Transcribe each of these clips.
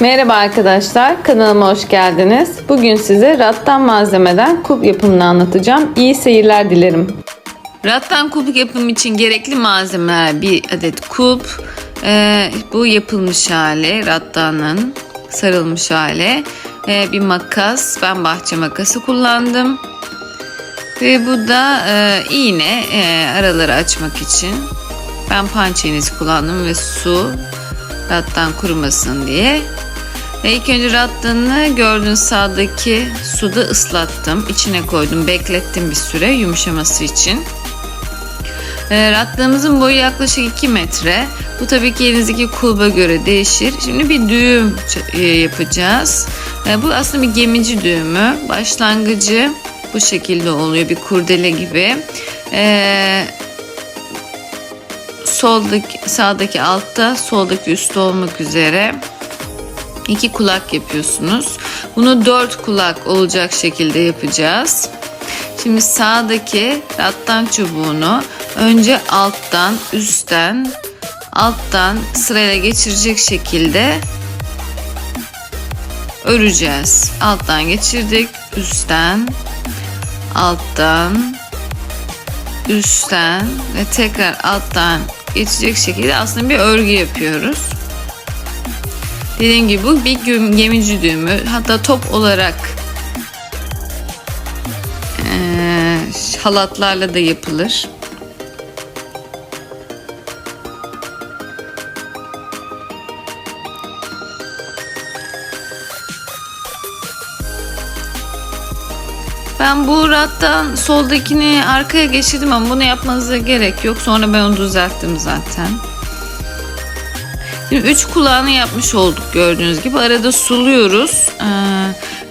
Merhaba arkadaşlar, kanalıma hoş geldiniz. Bugün size rattan malzemeden kulp yapımını anlatacağım. İyi seyirler dilerim. Rattan kulp yapımı için gerekli malzemeler bir adet kulp, ee, bu yapılmış hali rattanın sarılmış hali, ee, bir makas, ben bahçe makası kullandım. Ve bu da e, iğne e, araları açmak için. Ben pançe iğnesi kullandım ve su rattan kurumasın diye. Ve ilk önce rattığını gördüğünüz sağdaki suda ıslattım. İçine koydum. Beklettim bir süre yumuşaması için. E, rattığımızın boyu yaklaşık 2 metre. Bu tabii ki elinizdeki kulba göre değişir. Şimdi bir düğüm e, yapacağız. E, bu aslında bir gemici düğümü. Başlangıcı bu şekilde oluyor. Bir kurdele gibi. E, soldaki sağdaki altta soldaki üstte olmak üzere iki kulak yapıyorsunuz. Bunu dört kulak olacak şekilde yapacağız. Şimdi sağdaki rattan çubuğunu önce alttan üstten alttan sırayla geçirecek şekilde öreceğiz. Alttan geçirdik, üstten, alttan, üstten ve tekrar alttan geçecek şekilde aslında bir örgü yapıyoruz. Dediğim gibi bu bir gem- gemici düğümü. Hatta top olarak eee, halatlarla da yapılır. Ben bu rattan soldakini arkaya geçirdim ama bunu yapmanıza gerek yok. Sonra ben onu düzelttim zaten. Şimdi üç kulağını yapmış olduk gördüğünüz gibi. Arada suluyoruz. Ee,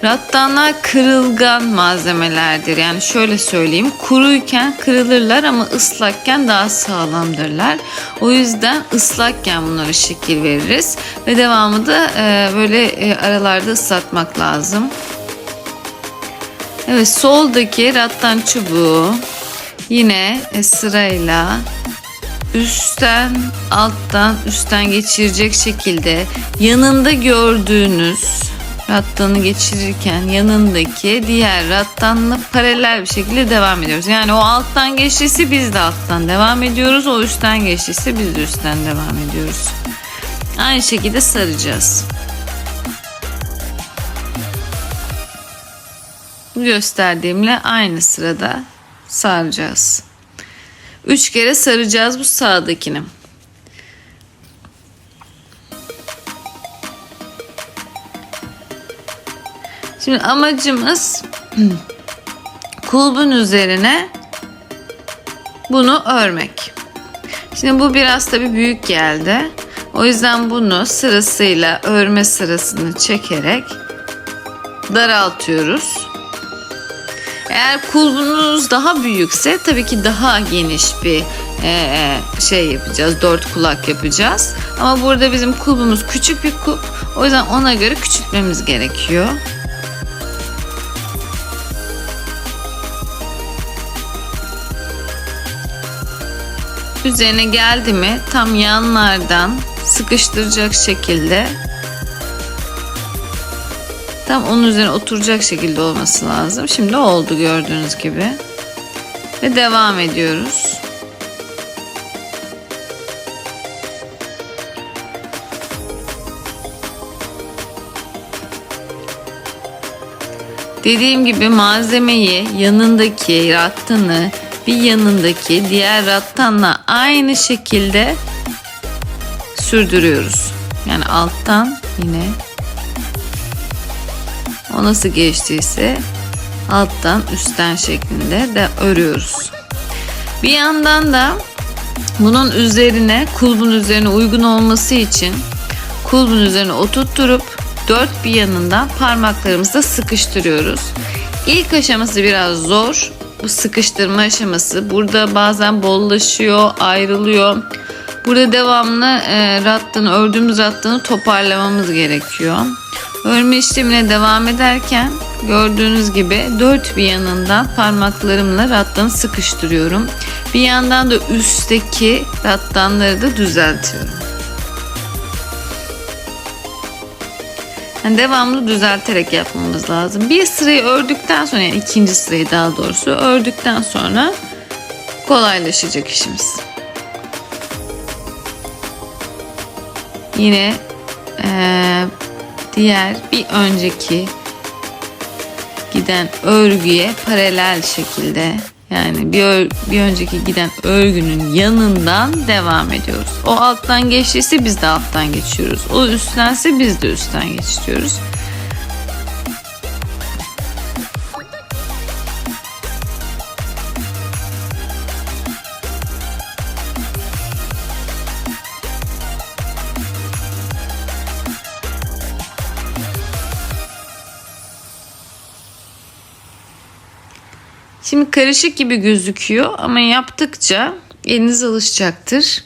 rattanlar kırılgan malzemelerdir. Yani şöyle söyleyeyim. Kuruyken kırılırlar ama ıslakken daha sağlamdırlar. O yüzden ıslakken bunlara şekil veririz. Ve devamı da e, böyle e, aralarda ıslatmak lazım. Evet soldaki rattan çubuğu yine e, sırayla üstten alttan üstten geçirecek şekilde yanında gördüğünüz rattanı geçirirken yanındaki diğer rattanla paralel bir şekilde devam ediyoruz. Yani o alttan geçtiyse biz de alttan devam ediyoruz. O üstten geçtiyse biz de üstten devam ediyoruz. Aynı şekilde saracağız. Gösterdiğimle aynı sırada saracağız. Üç kere saracağız bu sağdakini. Şimdi amacımız kulbun üzerine bunu örmek. Şimdi bu biraz tabii büyük geldi. O yüzden bunu sırasıyla örme sırasını çekerek daraltıyoruz. Eğer kulbunuz daha büyükse tabii ki daha geniş bir e, şey yapacağız. Dört kulak yapacağız. Ama burada bizim kulbumuz küçük bir kulp. O yüzden ona göre küçültmemiz gerekiyor. Üzerine geldi mi tam yanlardan sıkıştıracak şekilde Tam onun üzerine oturacak şekilde olması lazım. Şimdi oldu gördüğünüz gibi. Ve devam ediyoruz. Dediğim gibi malzemeyi yanındaki rattanı bir yanındaki diğer rattanla aynı şekilde sürdürüyoruz. Yani alttan yine o nasıl geçtiyse alttan üstten şeklinde de örüyoruz. Bir yandan da bunun üzerine kulbun üzerine uygun olması için kulbun üzerine oturtturup dört bir yanından parmaklarımızla sıkıştırıyoruz. İlk aşaması biraz zor. Bu sıkıştırma aşaması. Burada bazen bollaşıyor, ayrılıyor. Burada devamlı e, rattını, ördüğümüz rattını toparlamamız gerekiyor. Örme işlemine devam ederken gördüğünüz gibi dört bir yanından parmaklarımla rattanı sıkıştırıyorum. Bir yandan da üstteki rattanları da düzeltiyorum. Yani devamlı düzelterek yapmamız lazım. Bir sırayı ördükten sonra yani ikinci sırayı daha doğrusu ördükten sonra kolaylaşacak işimiz. Yine eee, diğer bir önceki giden örgüye paralel şekilde yani bir, bir önceki giden örgünün yanından devam ediyoruz. O alttan geçtiyse biz de alttan geçiyoruz. O üsttense biz de üstten geçiyoruz. Şimdi karışık gibi gözüküyor ama yaptıkça eliniz alışacaktır.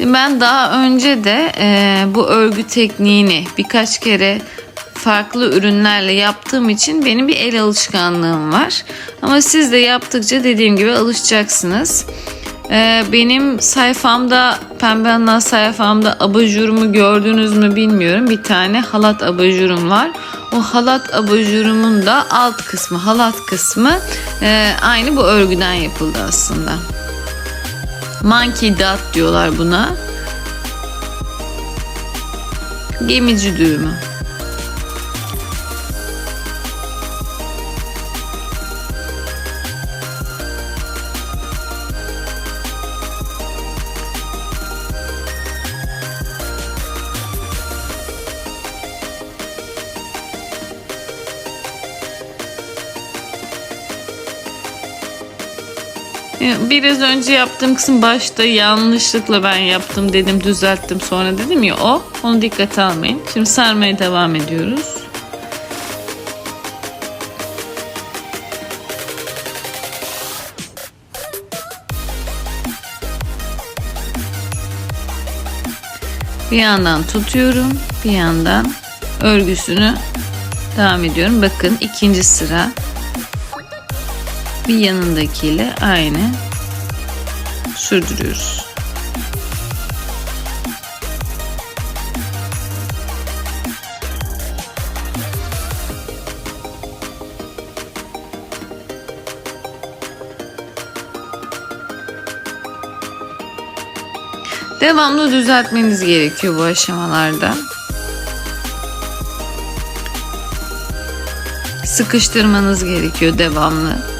Ben daha önce de e, bu örgü tekniğini birkaç kere farklı ürünlerle yaptığım için benim bir el alışkanlığım var. Ama siz de yaptıkça dediğim gibi alışacaksınız. E, benim sayfamda Pembe Anna sayfamda abajurumu gördünüz mü bilmiyorum. Bir tane halat abajurum var. O halat abajurumun da alt kısmı halat kısmı e, aynı bu örgüden yapıldı aslında. Monkey dot diyorlar buna. Gemici düğümü. Biraz önce yaptığım kısım başta yanlışlıkla ben yaptım dedim düzelttim sonra dedim ya o onu dikkate almayın. Şimdi sarmaya devam ediyoruz. Bir yandan tutuyorum bir yandan örgüsünü devam ediyorum. Bakın ikinci sıra bir yanındakiyle aynı sürdürüyoruz. Devamlı düzeltmeniz gerekiyor bu aşamalarda. Sıkıştırmanız gerekiyor devamlı.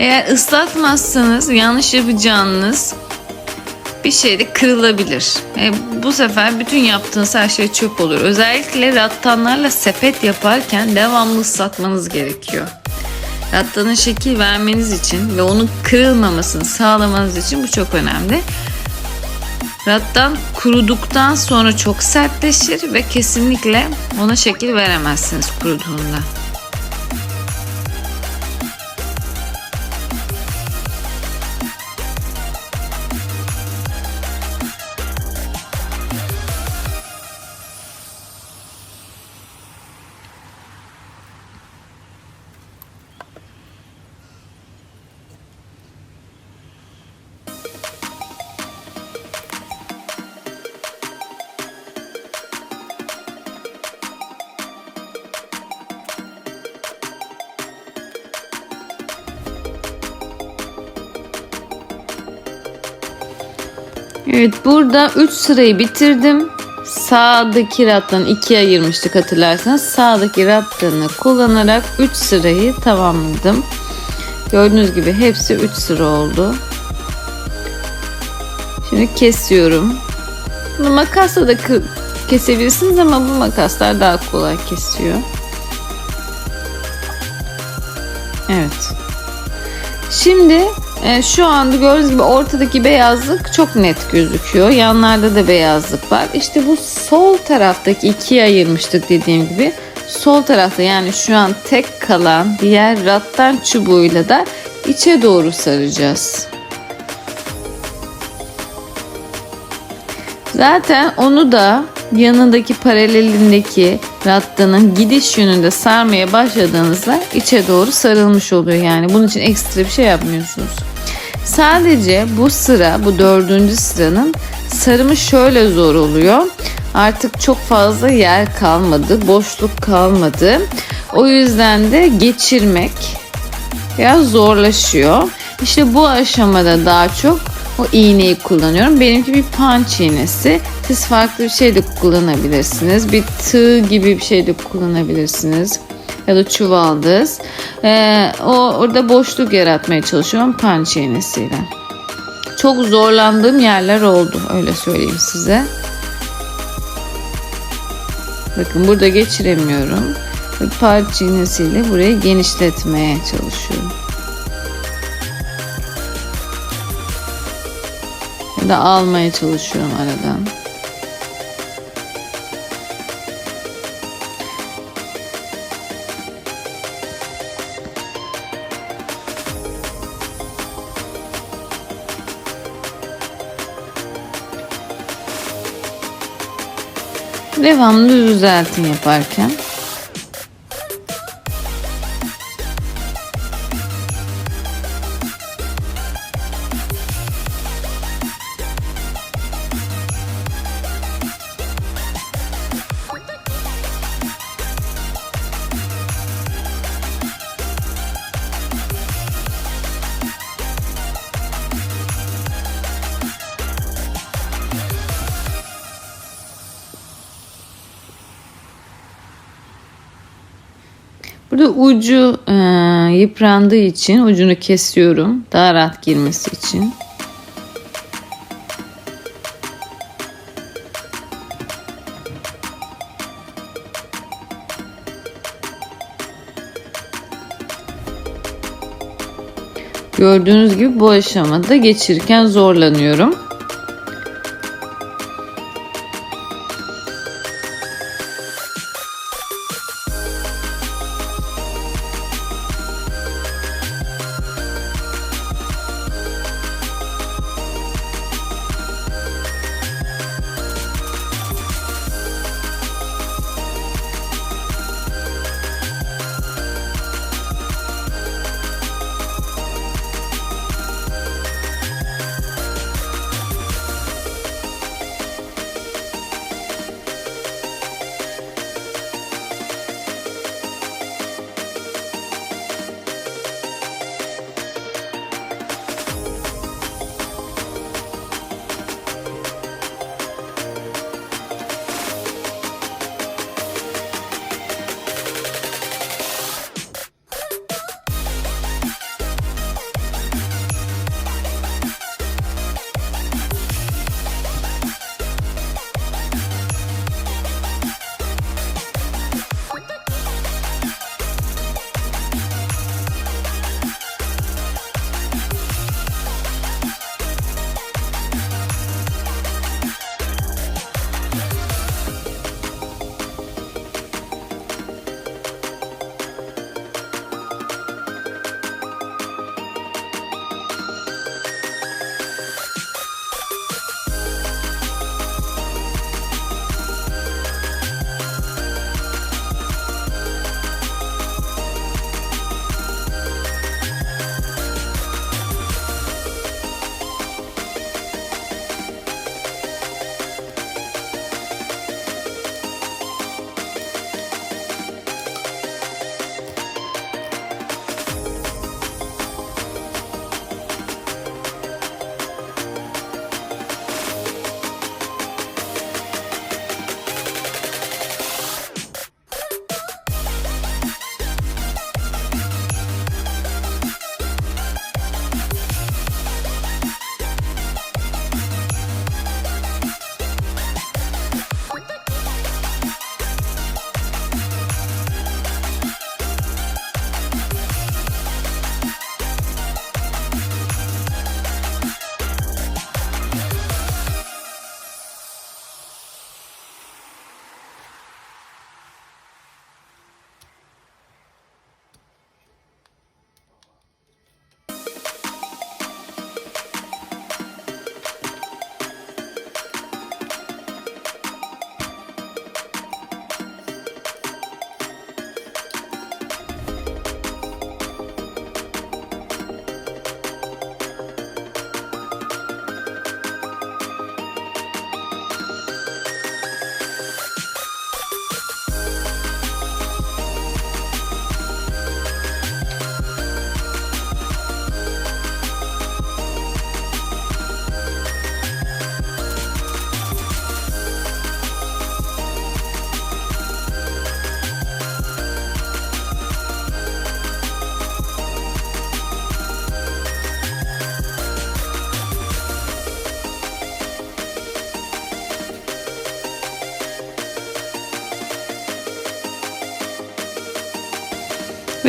Eğer ıslatmazsanız yanlış yapacağınız bir şey de kırılabilir. E, bu sefer bütün yaptığınız her şey çöp olur. Özellikle rattanlarla sepet yaparken devamlı ıslatmanız gerekiyor. Rattanın şekil vermeniz için ve onun kırılmamasını sağlamanız için bu çok önemli. Rattan kuruduktan sonra çok sertleşir ve kesinlikle ona şekil veremezsiniz kuruduğunda. Evet burada 3 sırayı bitirdim. Sağdaki rattan ikiye ayırmıştık hatırlarsanız. Sağdaki rattanı kullanarak 3 sırayı tamamladım. Gördüğünüz gibi hepsi 3 sıra oldu. Şimdi kesiyorum. Bunu makasla da kesebilirsiniz ama bu makaslar daha kolay kesiyor. Evet. Şimdi e, şu anda gördüğünüz gibi ortadaki beyazlık çok net gözüküyor. Yanlarda da beyazlık var. İşte bu sol taraftaki ikiye ayırmıştık dediğim gibi. Sol tarafta yani şu an tek kalan diğer rattan çubuğuyla da içe doğru saracağız. Zaten onu da yanındaki paralelindeki rattanın gidiş yönünde sarmaya başladığınızda içe doğru sarılmış oluyor yani. Bunun için ekstra bir şey yapmıyorsunuz. Sadece bu sıra, bu dördüncü sıranın sarımı şöyle zor oluyor. Artık çok fazla yer kalmadı, boşluk kalmadı. O yüzden de geçirmek biraz zorlaşıyor. İşte bu aşamada daha çok o iğneyi kullanıyorum. Benimki bir punch iğnesi. Siz farklı bir şey de kullanabilirsiniz. Bir tığ gibi bir şey de kullanabilirsiniz. Ya da çuvaldız. Ee, o orada boşluk yaratmaya çalışıyorum punch iğnesiyle. Çok zorlandığım yerler oldu. Öyle söyleyeyim size. Bakın burada geçiremiyorum. Punch iğnesiyle burayı genişletmeye çalışıyorum. Ya da almaya çalışıyorum aradan. Devamlı düzeltin yaparken. Burada ucu e, yıprandığı için ucunu kesiyorum. Daha rahat girmesi için. Gördüğünüz gibi bu aşamada geçirirken zorlanıyorum.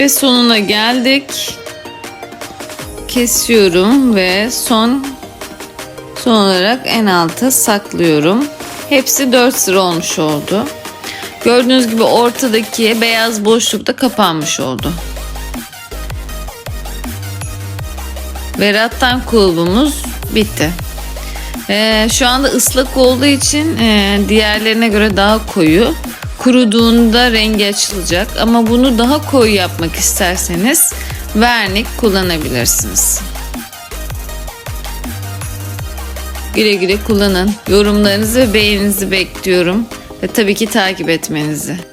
Ve sonuna geldik. Kesiyorum ve son son olarak en alta saklıyorum. Hepsi 4 sıra olmuş oldu. Gördüğünüz gibi ortadaki beyaz boşlukta kapanmış oldu. Ve rattan kulbumuz bitti. Ee, şu anda ıslak olduğu için e, diğerlerine göre daha koyu. Kuruduğunda rengi açılacak ama bunu daha koyu yapmak isterseniz vernik kullanabilirsiniz. Güle güle kullanın. Yorumlarınızı ve beğeninizi bekliyorum. Ve tabii ki takip etmenizi.